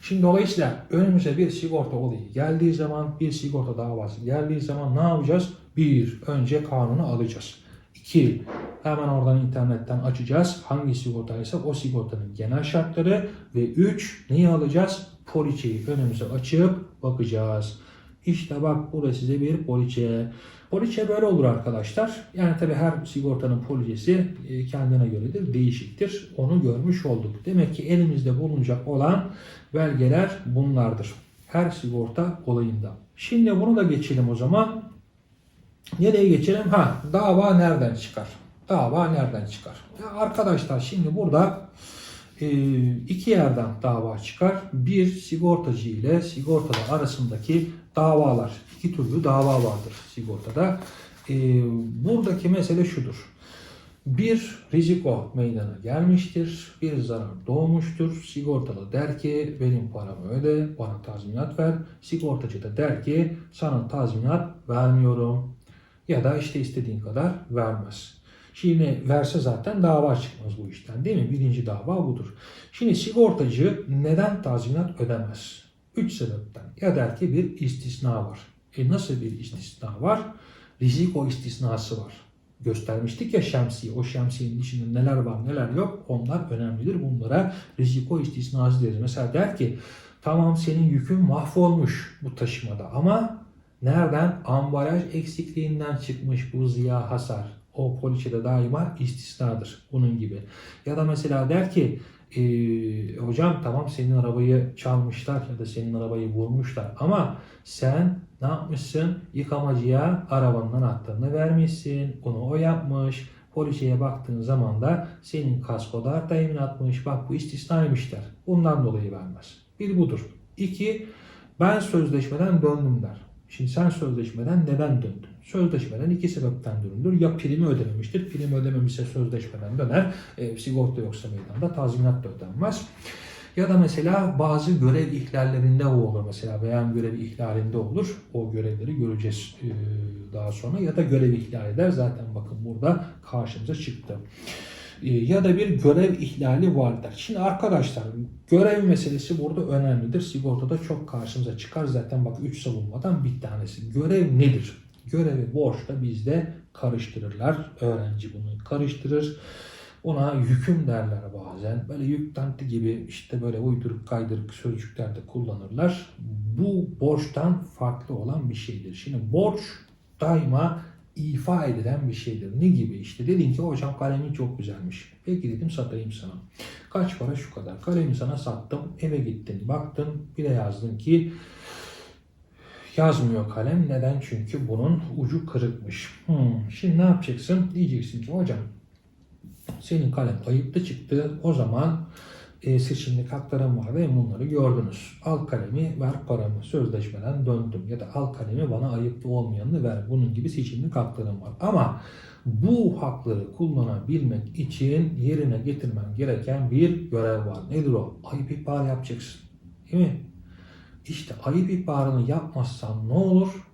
Şimdi dolayısıyla önümüze bir sigorta olayı geldiği zaman, bir sigorta davası geldiği zaman ne yapacağız? Bir, önce kanunu alacağız. İki, hemen oradan internetten açacağız. Hangi sigortaysa o sigortanın genel şartları. Ve üç, neyi alacağız? Poliçeyi önümüze açıp bakacağız. İşte bak burada size bir poliçe. Poliçe böyle olur arkadaşlar. Yani tabii her sigortanın poliçesi e, kendine göredir, değişiktir. Onu görmüş olduk. Demek ki elimizde bulunacak olan belgeler bunlardır. Her sigorta olayında. Şimdi bunu da geçelim o zaman. Nereye geçelim? Ha, dava nereden çıkar? Dava nereden çıkar? Ya arkadaşlar şimdi burada e, iki yerden dava çıkar. Bir sigortacı ile sigortalı arasındaki davalar. İki türlü dava vardır sigortada. E, buradaki mesele şudur. Bir riziko meydana gelmiştir, bir zarar doğmuştur. Sigortalı der ki benim paramı öde, bana tazminat ver. Sigortacı da der ki sana tazminat vermiyorum. Ya da işte istediğin kadar vermez. Şimdi verse zaten dava çıkmaz bu işten değil mi? Birinci dava budur. Şimdi sigortacı neden tazminat ödemez? Üç sebepten. Ya der ki bir istisna var. E nasıl bir istisna var? Riziko istisnası var. Göstermiştik ya şemsiye. O şemsiyenin içinde neler var neler yok onlar önemlidir. Bunlara riziko istisnası deriz. Mesela der ki tamam senin yükün mahvolmuş bu taşımada ama nereden? Ambalaj eksikliğinden çıkmış bu ziya hasar. O poliçede daima istisnadır. Bunun gibi. Ya da mesela der ki e, hocam tamam senin arabayı çalmışlar ya da senin arabayı vurmuşlar ama sen ne yapmışsın? Yıkamacıya arabanın anahtarını vermişsin. Onu o yapmış. Poliçeye baktığın zaman da senin kaskoda teminatmış. Bak bu istisnaymış der. Bundan dolayı vermez. Bir budur. İki, ben sözleşmeden döndüm der. Şimdi sen sözleşmeden neden döndün? Sözleşmeden iki sebepten döndür. Ya primi ödememiştir. Prim ödememişse sözleşmeden döner. E, sigorta yoksa meydanda tazminat da ödenmez. Ya da mesela bazı görev ihlallerinde olur. Mesela beyan görevi ihlalinde olur. O görevleri göreceğiz e, daha sonra. Ya da görev ihlal eder. Zaten bakın burada karşımıza çıktı. E, ya da bir görev ihlali vardır. Şimdi arkadaşlar görev meselesi burada önemlidir. Sigortada çok karşımıza çıkar. Zaten bak 3 savunmadan bir tanesi. Görev nedir? Görevi borçla bizde karıştırırlar. Öğrenci bunu karıştırır. Ona yüküm derler bazen. Böyle yük tanti gibi işte böyle uyduruk kaydırık sözcükler de kullanırlar. Bu borçtan farklı olan bir şeydir. Şimdi borç daima ifa edilen bir şeydir. Ne gibi işte dedin ki hocam kalemin çok güzelmiş. Peki dedim satayım sana. Kaç para şu kadar. Kalemi sana sattım. Eve gittin baktın bir de yazdın ki yazmıyor kalem. Neden? Çünkü bunun ucu kırıkmış. Hmm, şimdi ne yapacaksın? Diyeceksin ki hocam senin kalem ayıpta çıktı. O zaman e, seçimlik haklarım var ve bunları gördünüz. Al kalemi ver paramı sözleşmeden döndüm ya da al kalemi bana ayıplı olmayanını ver. Bunun gibi seçimlik haklarım var. Ama bu hakları kullanabilmek için yerine getirmen gereken bir görev var. Nedir o? Ayıp ihbar yapacaksın. Değil mi? İşte ayıp ihbarını yapmazsan ne olur?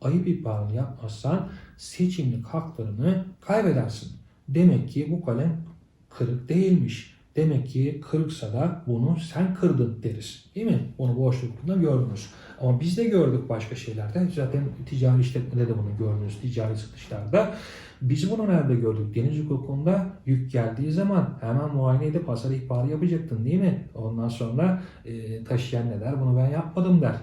Ayıp ihbarını yapmazsan seçimlik haklarını kaybedersin. Demek ki bu kalem kırık değilmiş. Demek ki kırıksa da bunu sen kırdın deriz. Değil mi? Onu boşlukta gördünüz. Ama biz de gördük başka şeylerde. Zaten ticari işletmede de bunu gördünüz. Ticari satışlarda. Biz bunu nerede gördük? Deniz hukukunda yük geldiği zaman hemen muayene edip hasar ihbarı yapacaktın değil mi? Ondan sonra e, taşıyan ne der? Bunu ben yapmadım der.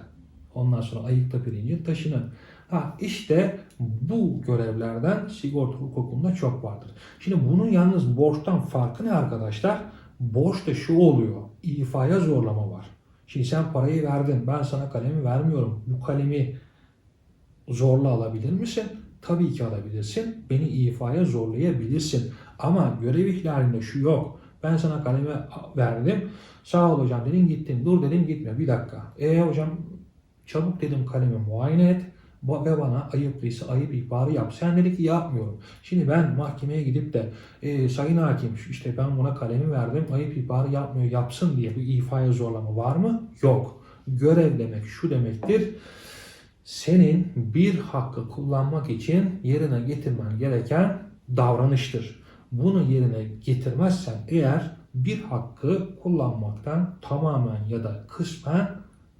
Ondan sonra ayıkla pirinci taşının. Ha işte bu görevlerden sigorta hukukunda çok vardır. Şimdi bunun yalnız borçtan farkı ne arkadaşlar? Borçta şu oluyor. İfaya zorlama var. Şimdi sen parayı verdin. Ben sana kalemi vermiyorum. Bu kalemi zorla alabilir misin? Tabii ki alabilirsin. Beni ifaya zorlayabilirsin. Ama görev ihlalinde şu yok. Ben sana kalemi verdim. Sağ ol hocam dedin gittin. Dur dedim gitme. Bir dakika. E hocam çabuk dedim kalemi muayene et ve bana ayıplıysa ayıp ihbarı yap. Sen dedi ki yapmıyorum. Şimdi ben mahkemeye gidip de e, sayın hakim işte ben buna kalemi verdim ayıp ihbarı yapmıyor yapsın diye bu ifaya zorlama var mı? Yok. Görev demek şu demektir. Senin bir hakkı kullanmak için yerine getirmen gereken davranıştır. Bunu yerine getirmezsen eğer bir hakkı kullanmaktan tamamen ya da kısmen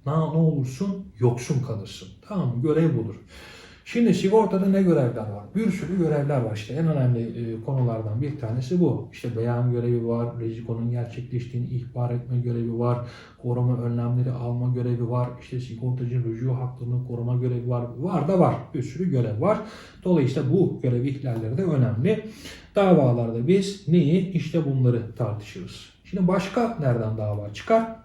ne olursun yoksun kalırsın. Tamam? Görev budur. Şimdi sigortada ne görevler var? Bir sürü görevler var işte. En önemli e, konulardan bir tanesi bu. İşte beyan görevi var, rizikonun gerçekleştiğini ihbar etme görevi var, koruma önlemleri alma görevi var, işte sigortacının rücu hakkını koruma görevi var. Var da var. Bir sürü görev var. Dolayısıyla bu görev ihlalleri de önemli. Davalarda biz neyi? İşte bunları tartışırız. Şimdi başka nereden dava çıkar?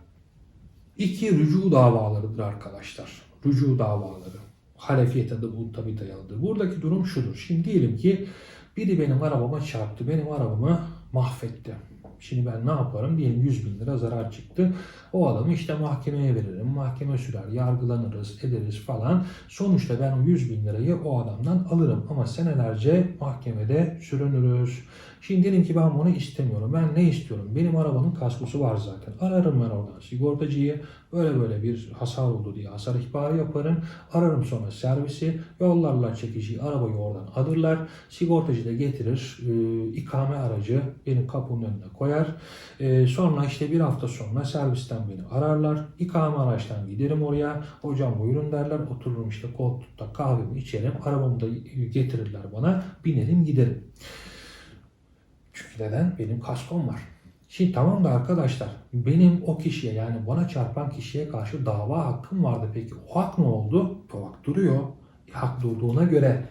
İki rücu davalarıdır arkadaşlar. Rücu davaları. Halefiyete de bu tabi dayalıdır. Buradaki durum şudur. Şimdi diyelim ki biri benim arabama çarptı. Benim arabamı mahvetti. Şimdi ben ne yaparım? Diyelim 100 bin lira zarar çıktı. O adamı işte mahkemeye veririm. Mahkeme sürer, yargılanırız, ederiz falan. Sonuçta ben o 100 bin lirayı o adamdan alırım. Ama senelerce mahkemede sürünürüz. Şimdi diyelim ki ben bunu istemiyorum. Ben ne istiyorum? Benim arabanın kaskosu var zaten. Ararım ben oradan sigortacıyı. Böyle böyle bir hasar oldu diye hasar ihbarı yaparım. Ararım sonra servisi. Yollarlar çekiciyi arabayı oradan alırlar. Sigortacı da getirir. e, ikame aracı benim kapımın önüne koyar. E, sonra işte bir hafta sonra servisten beni ararlar. İkame araçtan giderim oraya. Hocam buyurun derler. Otururum işte koltukta kahvemi içerim. Arabamı da getirirler bana. Binerim giderim. Çünkü neden? Benim kaskom var. Şimdi tamam da arkadaşlar benim o kişiye yani bana çarpan kişiye karşı dava hakkım vardı. Peki o hak ne oldu? O hak duruyor. E, hak durduğuna göre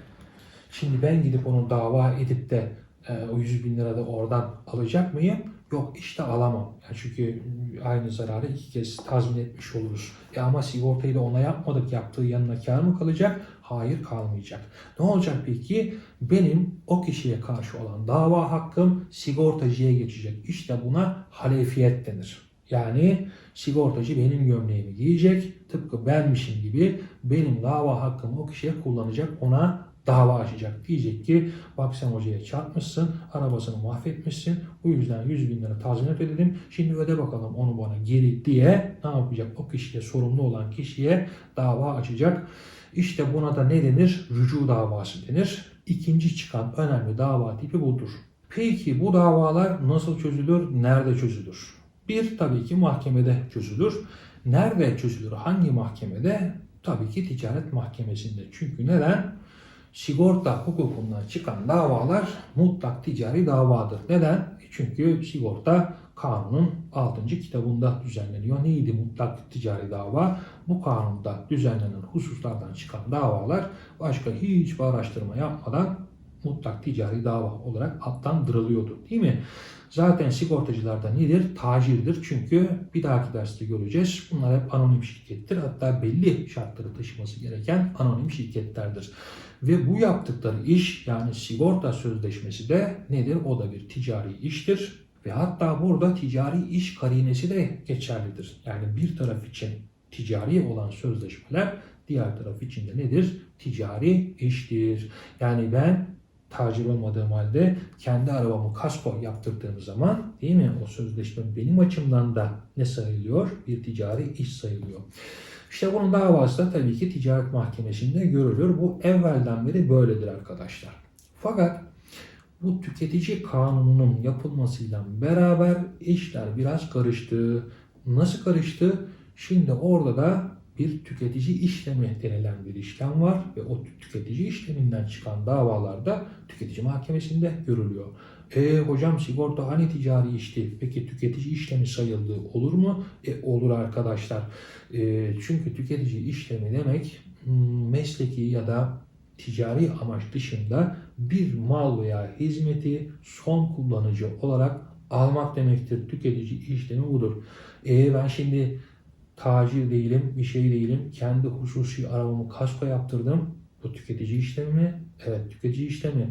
şimdi ben gidip onu dava edip de e, o 100 bin lira da oradan alacak mıyım? Yok işte alamam. Yani çünkü aynı zararı iki kez tazmin etmiş oluruz. E ama sigortayı da ona yapmadık. Yaptığı yanına kar mı kalacak? Hayır kalmayacak. Ne olacak peki? Benim o kişiye karşı olan dava hakkım sigortacıya geçecek. İşte buna halefiyet denir. Yani sigortacı benim gömleğimi giyecek. Tıpkı benmişim gibi benim dava hakkımı o kişiye kullanacak. Ona dava açacak. Diyecek ki bak sen hocaya çarpmışsın, arabasını mahvetmişsin. Bu yüzden 100 bin lira tazminat ödedim. Şimdi öde bakalım onu bana geri diye ne yapacak? O kişiye sorumlu olan kişiye dava açacak. İşte buna da ne denir? Rücu davası denir. İkinci çıkan önemli dava tipi budur. Peki bu davalar nasıl çözülür? Nerede çözülür? Bir tabii ki mahkemede çözülür. Nerede çözülür? Hangi mahkemede? Tabii ki ticaret mahkemesinde. Çünkü neden? Sigorta hukukundan çıkan davalar mutlak ticari davadır. Neden? Çünkü sigorta kanunun 6. kitabında düzenleniyor. Neydi mutlak ticari dava? Bu kanunda düzenlenen hususlardan çıkan davalar başka hiçbir araştırma yapmadan mutlak ticari dava olarak adlandırılıyordu. Değil mi? Zaten sigortacılarda nedir? Tacirdir. Çünkü bir dahaki derste göreceğiz. Bunlar hep anonim şirkettir. Hatta belli şartları taşıması gereken anonim şirketlerdir. Ve bu yaptıkları iş yani sigorta sözleşmesi de nedir? O da bir ticari iştir. Ve hatta burada ticari iş karinesi de geçerlidir. Yani bir taraf için ticari olan sözleşmeler diğer taraf için de nedir? Ticari iştir. Yani ben tacir olmadığım halde kendi arabamı kasko yaptırdığım zaman değil mi? O sözleşme benim açımdan da ne sayılıyor? Bir ticari iş sayılıyor. İşte bunun davası da tabii ki ticaret mahkemesinde görülür. Bu evvelden beri böyledir arkadaşlar. Fakat bu tüketici kanununun yapılmasıyla beraber işler biraz karıştı. Nasıl karıştı? Şimdi orada da bir tüketici işlemi denilen bir işlem var ve o tüketici işleminden çıkan davalarda tüketici mahkemesinde görülüyor. E hocam sigorta hani ticari işti? Peki tüketici işlemi sayıldığı olur mu? E olur arkadaşlar. E, çünkü tüketici işlemi demek hmm, mesleki ya da ticari amaç dışında bir mal veya hizmeti son kullanıcı olarak almak demektir. Tüketici işlemi budur. E ben şimdi tacir değilim, bir şey değilim. Kendi hususi arabamı kasko yaptırdım. Bu tüketici işlemi mi? Evet tüketici işlemi.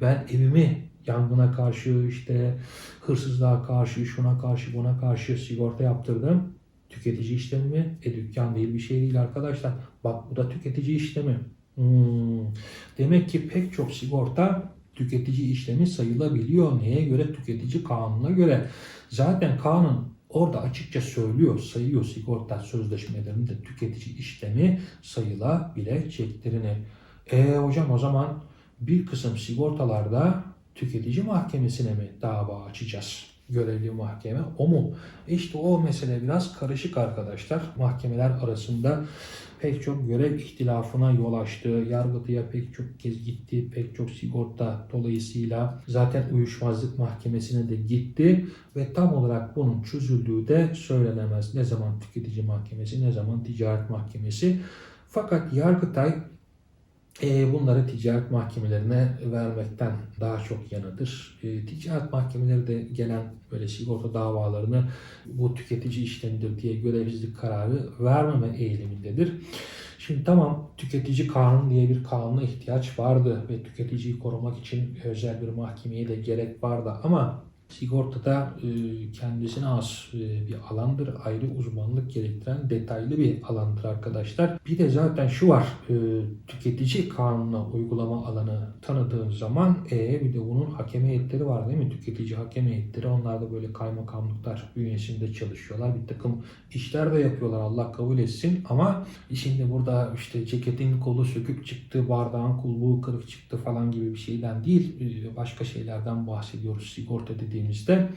Ben evimi yangına karşı işte hırsızlığa karşı şuna karşı buna karşı sigorta yaptırdım. Tüketici işlemi mi? E dükkan değil bir şey değil arkadaşlar. Bak bu da tüketici işlemi. Hmm. Demek ki pek çok sigorta tüketici işlemi sayılabiliyor. Neye göre? Tüketici kanununa göre. Zaten kanun orada açıkça söylüyor, sayıyor sigorta sözleşmelerinde tüketici işlemi sayılabileceklerini. E hocam o zaman bir kısım sigortalarda tüketici mahkemesine mi dava açacağız? görevli mahkeme o mu? İşte o mesele biraz karışık arkadaşlar. Mahkemeler arasında pek çok görev ihtilafına yol açtı. Yargıtay'a pek çok kez gitti. Pek çok sigorta dolayısıyla zaten uyuşmazlık mahkemesine de gitti. Ve tam olarak bunun çözüldüğü de söylenemez. Ne zaman tüketici mahkemesi ne zaman ticaret mahkemesi. Fakat Yargıtay e, bunları ticaret mahkemelerine vermekten daha çok yanıdır. E, ticaret mahkemeleri de gelen böyle sigorta davalarını bu tüketici işlemidir diye görevsizlik kararı vermeme eğilimindedir. Şimdi tamam tüketici kanunu diye bir kanuna ihtiyaç vardı ve tüketiciyi korumak için özel bir mahkemeye de gerek vardı ama Sigortada e, kendisine az e, bir alandır. Ayrı uzmanlık gerektiren detaylı bir alandır arkadaşlar. Bir de zaten şu var. e, Tüketici kanununa uygulama alanı tanıdığın zaman e, bir de bunun hakem heyetleri var değil mi? Tüketici hakem heyetleri. Onlar da böyle kaymakamlıklar bünyesinde çalışıyorlar. Bir takım işler de yapıyorlar. Allah kabul etsin. Ama şimdi burada işte ceketin kolu sökük çıktı, bardağın kulbuğu kırık çıktı falan gibi bir şeyden değil. Başka şeylerden bahsediyoruz sigorta dediğimizde.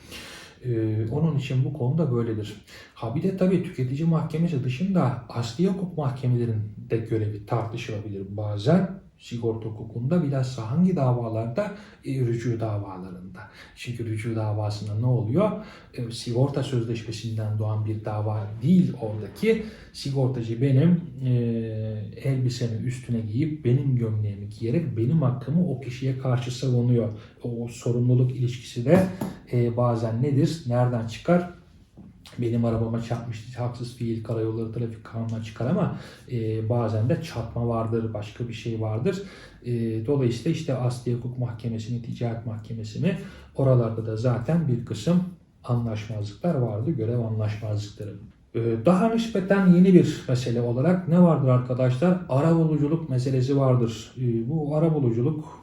Ee, onun için bu konuda böyledir. Ha bir de tabii tüketici mahkemesi dışında asli hukuk mahkemelerinde görevi tartışılabilir bazen. Sigorta hukukunda bilhassa hangi davalarda? E, rücu davalarında. Çünkü rücu davasında ne oluyor? E, sigorta sözleşmesinden doğan bir dava değil oradaki. Sigortacı benim e, elbisemi üstüne giyip benim gömleğimi giyerek benim hakkımı o kişiye karşı savunuyor. O sorumluluk ilişkisi de e, bazen nedir? Nereden çıkar? Benim arabama çarpmıştı haksız fiil karayolları trafik kanununa çıkar ama e, bazen de çarpma vardır, başka bir şey vardır. E, dolayısıyla işte Asliye Hukuk Mahkemesi'ni, Ticaret Mahkemesi'ni oralarda da zaten bir kısım anlaşmazlıklar vardı, görev anlaşmazlıkları. E, daha nispeten yeni bir mesele olarak ne vardır arkadaşlar? Arabuluculuk meselesi vardır. E, bu arabuluculuk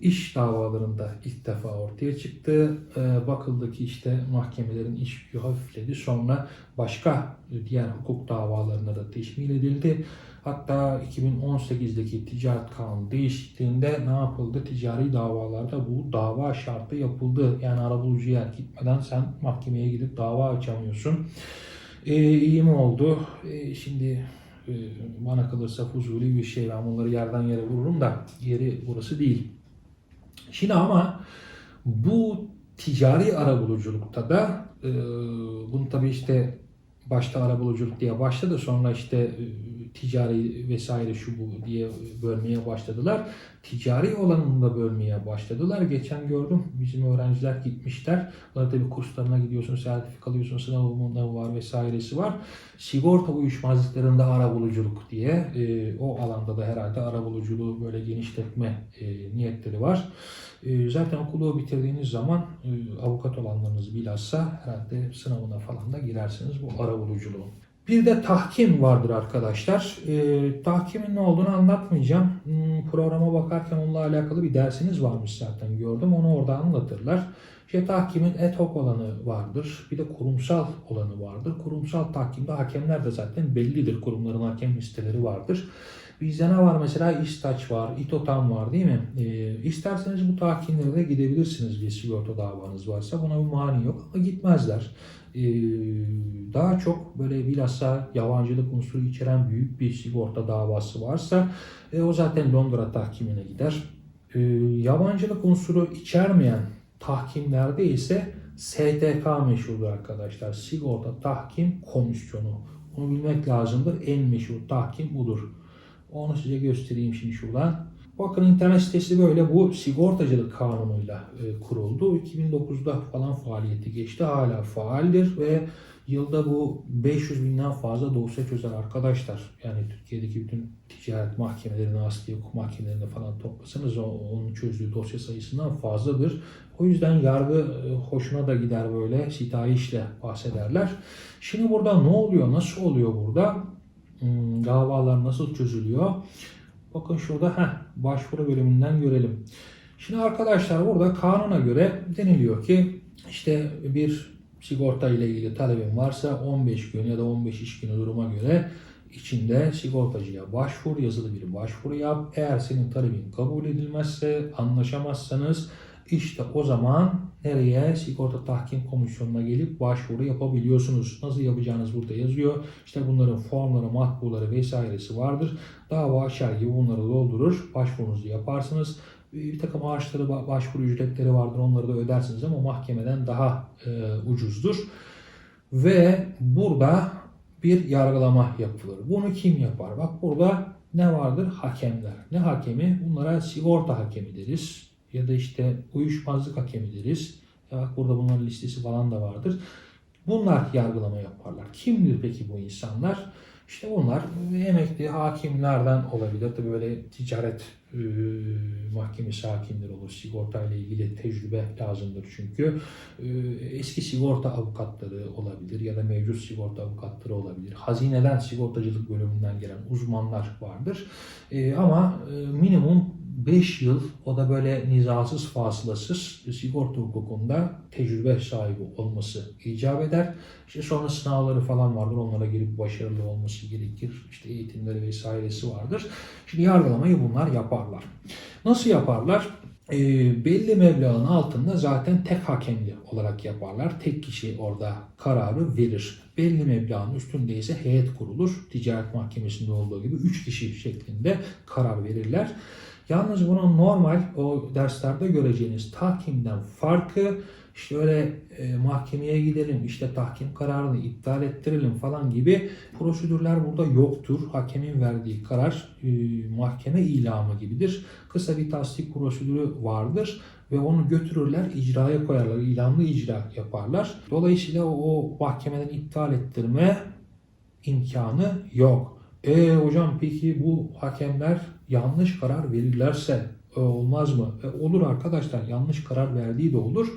iş davalarında ilk defa ortaya çıktı. E, bakıldı ki işte mahkemelerin iş yükü hafifledi. Sonra başka diğer hukuk davalarına da teşmil edildi. Hatta 2018'deki ticaret kanunu değişikliğinde ne yapıldı? Ticari davalarda bu dava şartı yapıldı. Yani arabulucuya gitmeden sen mahkemeye gidip dava açamıyorsun. E, iyi mi oldu? E, şimdi e, bana kalırsa fuzuli bir şey. Ben bunları yerden yere vururum da yeri burası değil. Şimdi ama bu ticari arabuluculukta da e, bunu tabii işte başta arabuluculuk diye başladı sonra işte e, ticari vesaire şu bu diye bölmeye başladılar. Ticari olanını da bölmeye başladılar. Geçen gördüm bizim öğrenciler gitmişler. Bunlar tabii kurslarına gidiyorsun, sertifika alıyorsun, sınavı sınavı var vesairesi var. Sigorta uyuşmazlıklarında arabuluculuk diye e, o alanda da herhalde arabuluculuğu böyle genişletme e, niyetleri var. E, zaten okulu bitirdiğiniz zaman e, avukat olanlarınız bilhassa herhalde sınavına falan da girersiniz bu arabuluculuğun. Bir de tahkim vardır arkadaşlar. E, tahkimin ne olduğunu anlatmayacağım. Hmm, programa bakarken onunla alakalı bir dersiniz varmış zaten gördüm. Onu orada anlatırlar. İşte tahkimin ad hoc olanı vardır. Bir de kurumsal olanı vardır. Kurumsal tahkimde hakemler de zaten bellidir. Kurumların hakem listeleri vardır. Bizde ne var mesela İstaç var, İTOTAM var değil mi? E, isterseniz bu tahkimlere de gidebilirsiniz bir sigorta davanız varsa. Buna bir mani yok ama gitmezler. E, daha çok böyle bilhassa yabancılık unsuru içeren büyük bir sigorta davası varsa e, o zaten Londra tahkimine gider. E, yabancılık unsuru içermeyen tahkimlerde ise STK meşhurdur arkadaşlar. Sigorta Tahkim Komisyonu. Bunu bilmek lazımdır. En meşhur tahkim budur. Onu size göstereyim şimdi şuradan. Bakın internet sitesi böyle bu sigortacılık kanunuyla e, kuruldu. 2009'da falan faaliyeti geçti. Hala faaldir ve yılda bu 500 binden fazla dosya çözer arkadaşlar. Yani Türkiye'deki bütün ticaret mahkemelerine, asli hukuk mahkemelerine falan toplasanız onun çözdüğü dosya sayısından fazladır. O yüzden yargı e, hoşuna da gider böyle sitayişle bahsederler. Şimdi burada ne oluyor, nasıl oluyor burada? Hmm, davalar nasıl çözülüyor? Bakın şurada heh, başvuru bölümünden görelim. Şimdi arkadaşlar burada kanuna göre deniliyor ki işte bir sigorta ile ilgili talebin varsa 15 gün ya da 15 iş günü duruma göre içinde sigortacıya başvur, yazılı bir başvuru yap. Eğer senin talebin kabul edilmezse, anlaşamazsanız işte o zaman nereye? Sigorta Tahkim Komisyonu'na gelip başvuru yapabiliyorsunuz. Nasıl yapacağınız burada yazıyor. İşte bunların formları, matbuları vesairesi vardır. Dava açar gibi bunları doldurur. Başvurunuzu yaparsınız. Bir takım ağaçları, başvuru ücretleri vardır. Onları da ödersiniz ama mahkemeden daha e, ucuzdur. Ve burada bir yargılama yapılır. Bunu kim yapar? Bak burada ne vardır? Hakemler. Ne hakemi? Bunlara sigorta hakemi deriz. Ya da işte uyuşmazlık hakemi deriz. Ya burada bunların listesi falan da vardır. Bunlar yargılama yaparlar. Kimdir peki bu insanlar? İşte bunlar emekli hakimlerden olabilir. Tabii böyle ticaret e, mahkemesi hakimleri olur. Sigorta ile ilgili tecrübe lazımdır çünkü. E, eski sigorta avukatları olabilir ya da mevcut sigorta avukatları olabilir. Hazineden sigortacılık bölümünden gelen uzmanlar vardır. E, ama e, minimum 5 yıl o da böyle nizasız fasılasız sigorta hukukunda tecrübe sahibi olması icap eder. İşte sonra sınavları falan vardır. Onlara girip başarılı olması gerekir. İşte eğitimleri vesairesi vardır. Şimdi yargılamayı bunlar yaparlar. Nasıl yaparlar? E, belli meblağın altında zaten tek hakemli olarak yaparlar. Tek kişi orada kararı verir. Belli meblağın üstünde ise heyet kurulur. Ticaret mahkemesinde olduğu gibi 3 kişi şeklinde karar verirler. Yalnız bunun normal o derslerde göreceğiniz tahkimden farkı işte öyle e, mahkemeye gidelim, işte tahkim kararını iptal ettirelim falan gibi prosedürler burada yoktur. Hakemin verdiği karar e, mahkeme ilamı gibidir. Kısa bir tasdik prosedürü vardır ve onu götürürler, icraya koyarlar, ilanlı icra yaparlar. Dolayısıyla o, o mahkemeden iptal ettirme imkanı yok. E hocam peki bu hakemler yanlış karar verirlerse e, olmaz mı? E, olur arkadaşlar yanlış karar verdiği de olur.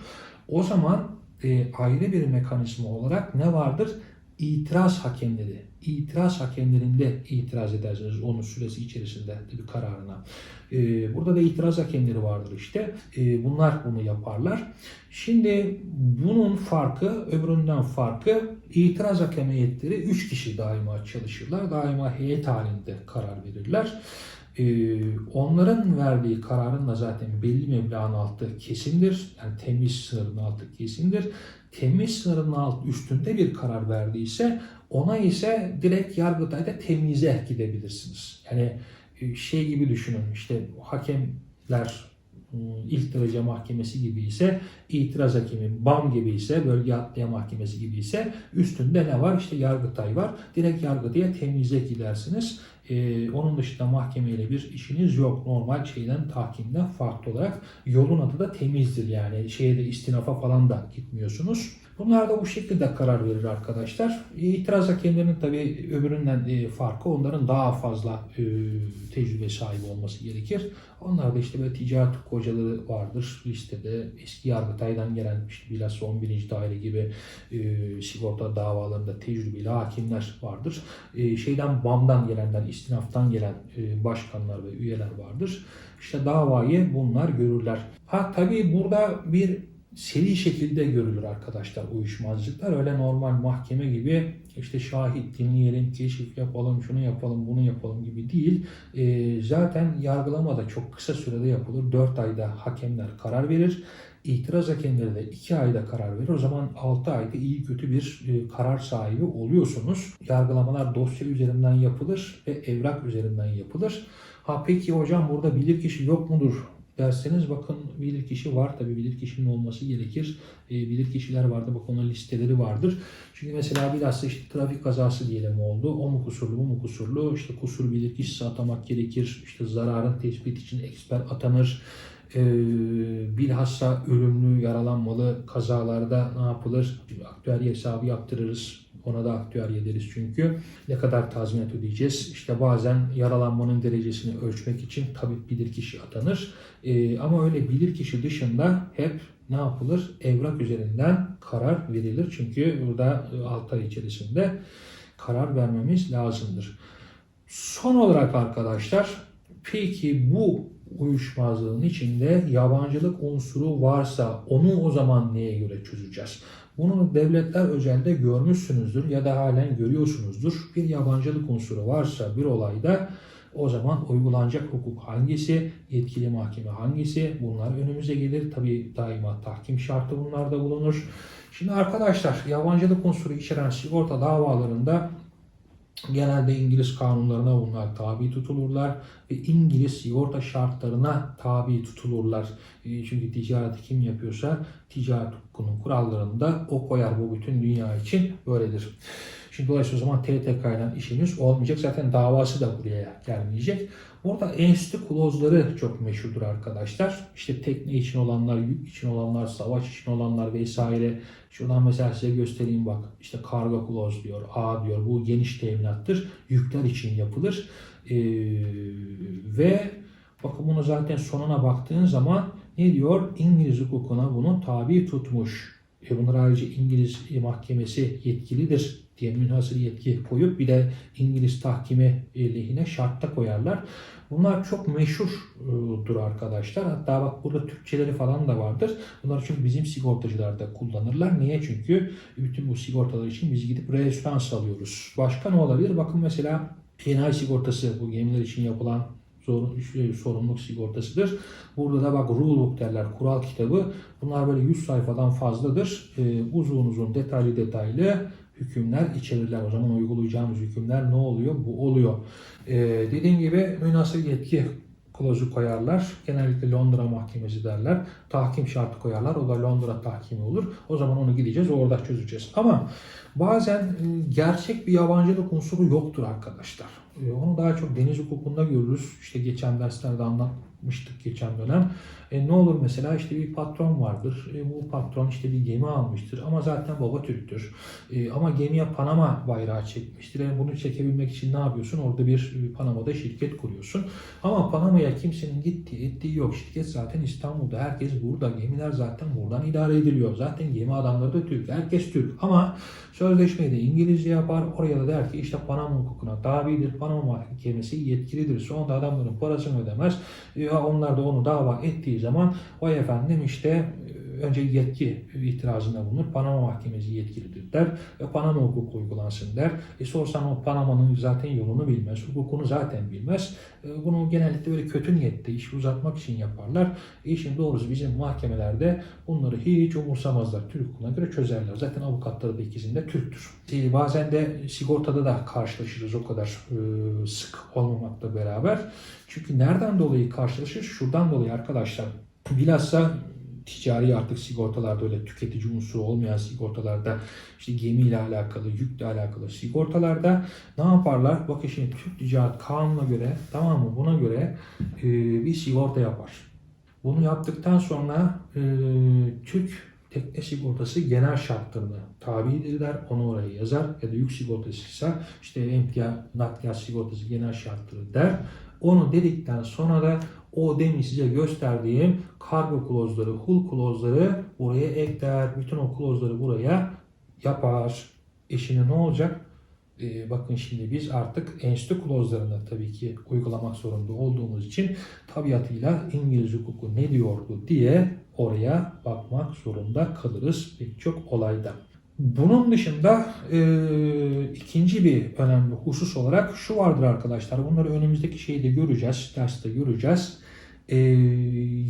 O zaman e, ayrı bir mekanizma olarak ne vardır? İtiraz hakemleri. İtiraz hakemlerinde itiraz edersiniz onun süresi içerisinde bir kararına. E, burada da itiraz hakemleri vardır işte. E, bunlar bunu yaparlar. Şimdi bunun farkı, öbüründen farkı itiraz hakem heyetleri 3 kişi daima çalışırlar. Daima heyet halinde karar verirler. Ee, onların verdiği kararın da zaten belli meblağın altı kesindir. Yani temiz sınırının altı kesindir. Temiz sınırının alt üstünde bir karar verdiyse ona ise direkt yargıtayda temize gidebilirsiniz. Yani e, şey gibi düşünün işte hakemler ıı, ilk derece mahkemesi gibi ise itiraz hakemi BAM gibi ise bölge adliye mahkemesi gibi ise üstünde ne var? İşte yargıtay var. Direkt yargıtaya temize gidersiniz. Ee, onun dışında mahkemeyle bir işiniz yok. Normal şeyden tahkimden farklı olarak yolun adı da temizdir. Yani şeyde istinafa falan da gitmiyorsunuz. Bunlar da bu şekilde karar verir arkadaşlar. İtiraz hakemlerinin tabii öbüründen e, farkı onların daha fazla e, tecrübe sahibi olması gerekir. Onlar da işte böyle ticaret hocaları vardır. Listede eski Yargıtay'dan gelen işte bilhassa 11. daire gibi e, sigorta davalarında tecrübeli hakimler vardır. Şeyden BAM'dan gelenler, istinaftan gelen başkanlar ve üyeler vardır. İşte davayı bunlar görürler. Ha tabii burada bir seri şekilde görülür arkadaşlar uyuşmazlıklar. Öyle normal mahkeme gibi işte şahit dinleyelim, keşif yapalım, şunu yapalım, bunu yapalım gibi değil. E, zaten yargılama da çok kısa sürede yapılır. 4 ayda hakemler karar verir. İtiraz hakemleri de 2 ayda karar verir. O zaman 6 ayda iyi kötü bir e, karar sahibi oluyorsunuz. Yargılamalar dosya üzerinden yapılır ve evrak üzerinden yapılır. Ha peki hocam burada bilirkişi yok mudur? Derseniz bakın bilirkişi var tabi bilirkişinin olması gerekir. E, bilirkişiler vardı bak onun listeleri vardır. Çünkü mesela bilhassa işte trafik kazası diyelim oldu. O mu kusurlu bu mu kusurlu işte kusur bilirkişisi atamak gerekir. İşte zararın tespit için eksper atanır. E, bilhassa ölümlü yaralanmalı kazalarda ne yapılır? Aktüel hesabı yaptırırız ona da aktüel deriz çünkü. Ne kadar tazminat ödeyeceğiz? İşte bazen yaralanmanın derecesini ölçmek için tabip bilirkişi atanır. Ee, ama öyle bilirkişi dışında hep ne yapılır? Evrak üzerinden karar verilir. Çünkü burada 6 ay içerisinde karar vermemiz lazımdır. Son olarak arkadaşlar peki bu uyuşmazlığın içinde yabancılık unsuru varsa onu o zaman neye göre çözeceğiz? Bunu devletler özelde görmüşsünüzdür ya da halen görüyorsunuzdur. Bir yabancılık unsuru varsa bir olayda O zaman uygulanacak hukuk hangisi, yetkili mahkeme hangisi bunlar önümüze gelir. Tabi daima tahkim şartı bunlarda bulunur. Şimdi arkadaşlar yabancılık unsuru içeren sigorta davalarında genelde İngiliz kanunlarına bunlar tabi tutulurlar ve İngiliz sigorta şartlarına tabi tutulurlar. E, Çünkü ticareti kim yapıyorsa ticaret hukukunun kurallarında o koyar bu bütün dünya için böyledir. Şimdi dolayısıyla o zaman TTK ile işimiz olmayacak. Zaten davası da buraya gelmeyecek. Burada enstitü klozları çok meşhurdur arkadaşlar. İşte tekne için olanlar, yük için olanlar, savaş için olanlar vesaire. Şuradan mesela size göstereyim bak. İşte kargo kloz diyor, A diyor. Bu geniş teminattır. Yükler için yapılır. Ee, ve bakın bunu zaten sonuna baktığın zaman ne diyor? İngiliz hukukuna bunu tabi tutmuş. E bunlar ayrıca İngiliz mahkemesi yetkilidir diye münhasır yetki koyup bir de İngiliz tahkimi e, lehine şartta koyarlar. Bunlar çok meşhurdur arkadaşlar. Hatta bak burada Türkçeleri falan da vardır. Bunlar çünkü bizim sigortacılar da kullanırlar. Niye? Çünkü bütün bu sigortalar için biz gidip referans alıyoruz. Başka ne olabilir? Bakın mesela PNI sigortası bu gemiler için yapılan şey, sorumluluk sigortasıdır. Burada da bak rulebook derler, kural kitabı. Bunlar böyle 100 sayfadan fazladır. Ee, uzun uzun detaylı detaylı hükümler içerirler. O zaman uygulayacağımız hükümler ne oluyor? Bu oluyor. Ee, dediğim gibi münasır yetki klozu koyarlar. Genellikle Londra mahkemesi derler. Tahkim şartı koyarlar. O da Londra tahkimi olur. O zaman onu gideceğiz orada çözeceğiz. Ama bazen e, gerçek bir yabancılık unsuru yoktur arkadaşlar. E, Onu daha çok deniz hukukunda görürüz. İşte geçen derslerde anlatmıştık geçen dönem. E, ne olur mesela işte bir patron vardır. E, bu patron işte bir gemi almıştır ama zaten baba Türktür. E, ama gemiye Panama bayrağı çekmiştir. Yani bunu çekebilmek için ne yapıyorsun? Orada bir e, Panama'da şirket kuruyorsun. Ama Panama'ya kimsenin gittiği ettiği yok. Şirket zaten İstanbul'da. Herkes burada. Gemiler zaten buradan idare ediliyor. Zaten gemi adamları da Türk. Herkes Türk. Ama sözleşmeyi de İngilizce yapar. Oraya da der ki işte Panama hukukuna tabidir. Panama mahkemesi yetkilidir. Sonra adamların parasını ödemez. E, onlar da onu dava ettiği zaman vay efendim işte önce yetki itirazında bulunur. Panama mahkemesi yetkilidir der ve Panama hukuku uygulansın der. E sorsan o Panama'nın zaten yolunu bilmez, hukukunu zaten bilmez. E, bunu genellikle böyle kötü niyette işi uzatmak için yaparlar. E işin doğrusu bizim mahkemelerde bunları hiç umursamazlar. Türk hukukuna göre çözerler. Zaten avukatları da ikisinde Türktür. E, bazen de sigortada da karşılaşırız o kadar e, sık olmamakla beraber. Çünkü nereden dolayı karşılaşır? Şuradan dolayı arkadaşlar. Bilhassa ticari artık sigortalarda öyle tüketici unsuru olmayan sigortalarda işte gemiyle alakalı, yükle alakalı sigortalarda ne yaparlar? Bakın şimdi Türk Ticaret Kanunu'na göre tamam mı? Buna göre e, bir sigorta yapar. Bunu yaptıktan sonra e, Türk tekne sigortası genel şartlarına tabidir der. Onu oraya yazar. Ya da yük sigortasıysa işte emtia nakliyat sigortası genel şartları der. Onu dedikten sonra da o demin size gösterdiğim kargo klozları, hul klozları buraya ekler. Bütün o klozları buraya yapar. E şimdi ne olacak? Ee, bakın şimdi biz artık enstitü klozlarını tabii ki uygulamak zorunda olduğumuz için tabiatıyla İngiliz hukuku ne diyordu diye oraya bakmak zorunda kalırız pek çok olayda. Bunun dışında e, ikinci bir önemli husus olarak şu vardır arkadaşlar. Bunları önümüzdeki şeyde göreceğiz, derste göreceğiz. E,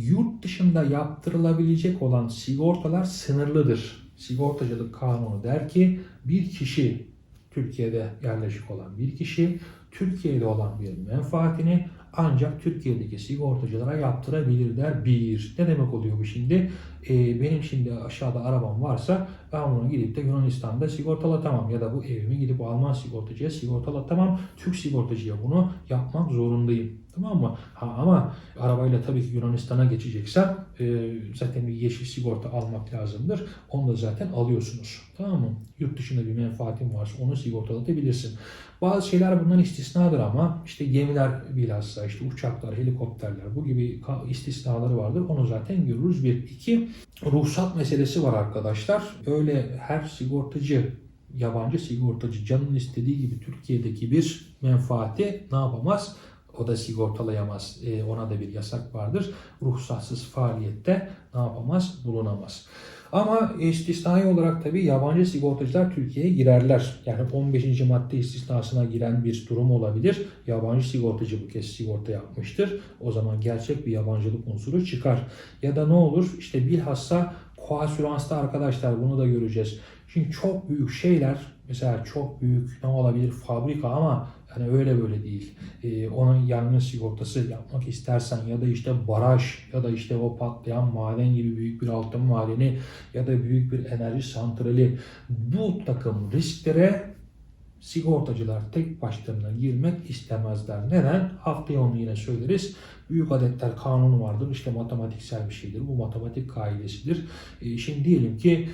yurt dışında yaptırılabilecek olan sigortalar sınırlıdır. Sigortacılık kanunu der ki bir kişi Türkiye'de yerleşik olan bir kişi Türkiye'de olan bir menfaatini ancak Türkiye'deki sigortacılara yaptırabilir der bir. Ne demek oluyor bu şimdi? Ee, benim şimdi aşağıda arabam varsa ben bunu gidip de Yunanistan'da sigortalatamam ya da bu evimi gidip Alman sigortacıya sigortalatamam. Türk sigortacıya bunu yapmak zorundayım. Tamam mı? Ha, ama arabayla tabii ki Yunanistan'a geçeceksem e, zaten bir yeşil sigorta almak lazımdır. Onu da zaten alıyorsunuz. Tamam mı? Yurt dışında bir menfaatin varsa onu sigortalatabilirsin. Bazı şeyler bundan istisnadır ama işte gemiler bilhassa işte uçaklar, helikopterler bu gibi istisnaları vardır. Onu zaten görürüz. Bir. iki ruhsat meselesi var arkadaşlar. Öyle her sigortacı yabancı sigortacı canın istediği gibi Türkiye'deki bir menfaati ne yapamaz? O da sigortalayamaz. E, ona da bir yasak vardır. Ruhsatsız faaliyette ne yapamaz? Bulunamaz. Ama istisnai olarak tabii yabancı sigortacılar Türkiye'ye girerler. Yani 15. madde istisnasına giren bir durum olabilir. Yabancı sigortacı bu kez sigorta yapmıştır. O zaman gerçek bir yabancılık unsuru çıkar. Ya da ne olur? İşte bilhassa koasüransta arkadaşlar bunu da göreceğiz. Şimdi çok büyük şeyler mesela çok büyük ne olabilir fabrika ama yani öyle böyle değil. Ee, onun yangın sigortası yapmak istersen ya da işte baraj ya da işte o patlayan maden gibi büyük bir altın madeni ya da büyük bir enerji santrali bu takım risklere sigortacılar tek başlarına girmek istemezler. Neden? Haftaya onu yine söyleriz. Büyük adetler kanunu vardır. İşte matematiksel bir şeydir. Bu matematik kaidesidir. E, şimdi diyelim ki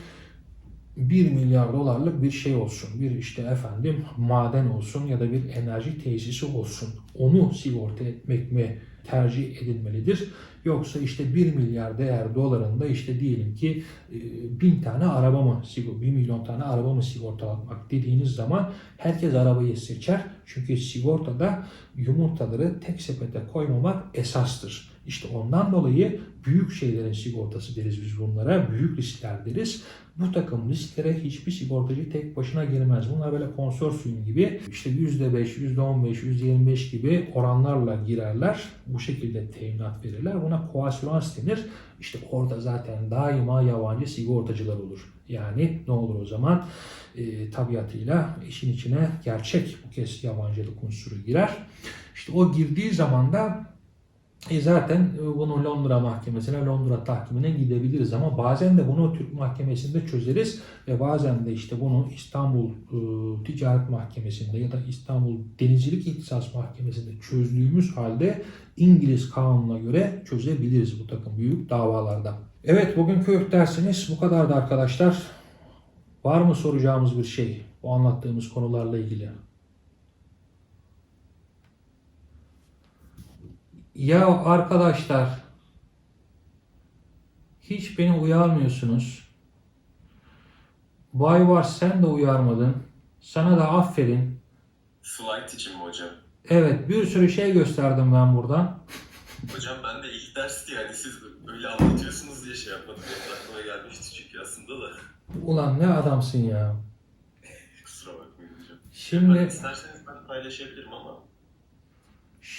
1 milyar dolarlık bir şey olsun. Bir işte efendim maden olsun ya da bir enerji tesisi olsun. Onu sigorta etmek mi tercih edilmelidir? Yoksa işte 1 milyar değer dolarında işte diyelim ki e, bin tane araba mı, 1 milyon tane araba mı sigortalamak dediğiniz zaman herkes arabayı seçer. Çünkü sigortada yumurtaları tek sepete koymamak esastır. İşte ondan dolayı büyük şeylerin sigortası deriz biz bunlara. Büyük riskler deriz. Bu takım risklere hiçbir sigortacı tek başına girmez. Bunlar böyle konsorsiyum gibi işte %5, %15, %25 gibi oranlarla girerler. Bu şekilde teminat verirler. Buna koasürans denir. İşte orada zaten daima yabancı sigortacılar olur. Yani ne olur o zaman? E, tabiatıyla işin içine gerçek bu kez yabancılık unsuru girer. İşte o girdiği zaman da e zaten bunu Londra mahkemesine, Londra tahkimine gidebiliriz ama bazen de bunu Türk mahkemesinde çözeriz ve bazen de işte bunu İstanbul e, Ticaret Mahkemesi'nde ya da İstanbul Denizcilik İhtisas Mahkemesi'nde çözdüğümüz halde İngiliz kanununa göre çözebiliriz bu takım büyük davalarda. Evet bugünkü dersimiz bu kadardı arkadaşlar. Var mı soracağımız bir şey bu anlattığımız konularla ilgili? Ya arkadaşlar hiç beni uyarmıyorsunuz. Bay var sen de uyarmadın. Sana da aferin. Flight için mi hocam? Evet bir sürü şey gösterdim ben buradan. Hocam ben de ilk dersti yani siz öyle anlatıyorsunuz diye şey yapmadım. Benim aklıma gelmişti çünkü aslında da. Ulan ne adamsın ya. Kusura bakmayın hocam. Ben Şimdi isterseniz ben paylaşabilirim ama.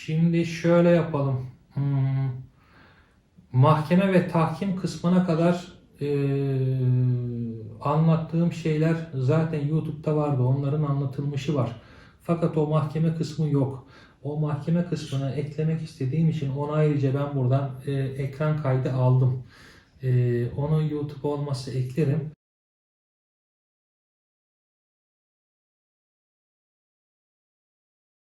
Şimdi şöyle yapalım. Hmm. Mahkeme ve tahkim kısmına kadar eee, anlattığım şeyler zaten YouTube'da vardı. Onların anlatılmışı var. Fakat o mahkeme kısmı yok. O mahkeme kısmını eklemek istediğim için onu ayrıca ben buradan e, ekran kaydı aldım. E, onu YouTube olması eklerim.